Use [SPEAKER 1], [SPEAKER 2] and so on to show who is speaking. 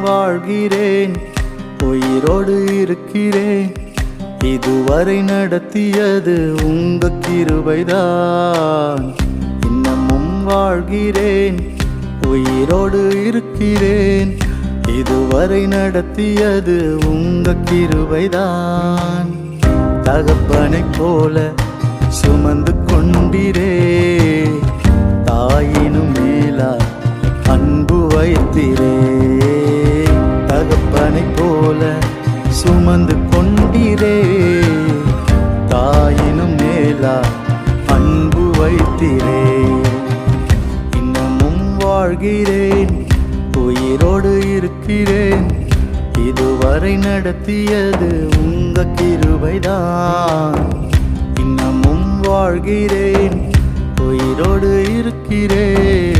[SPEAKER 1] வாழ்கிறேன் உயிரோடு இருக்கிறேன். இதுவரை நடத்தியது உங்க கிருபைதான். இன்னமும் வாழ்கிறேன் உயிரோடு இருக்கிறேன். இதுவரை நடத்தியது உங்க கிருபைதான். தகப்பனை போல சுமந்து கொண்டிரே. தாயினும் மேலா அன்பு வைத்திரே. தன்னை போல சுமந்து கொண்டிரே. தாயினும் மேலா அன்பு வைத்திரே. இன்னமும் வாழ்கிறேன் உயிரோடு இருக்கிறேன். இதுவரை நடத்தியது உங்க கிருபைதான். இன்னமும் வாழ்கிறேன் உயிரோடு இருக்கிறேன்.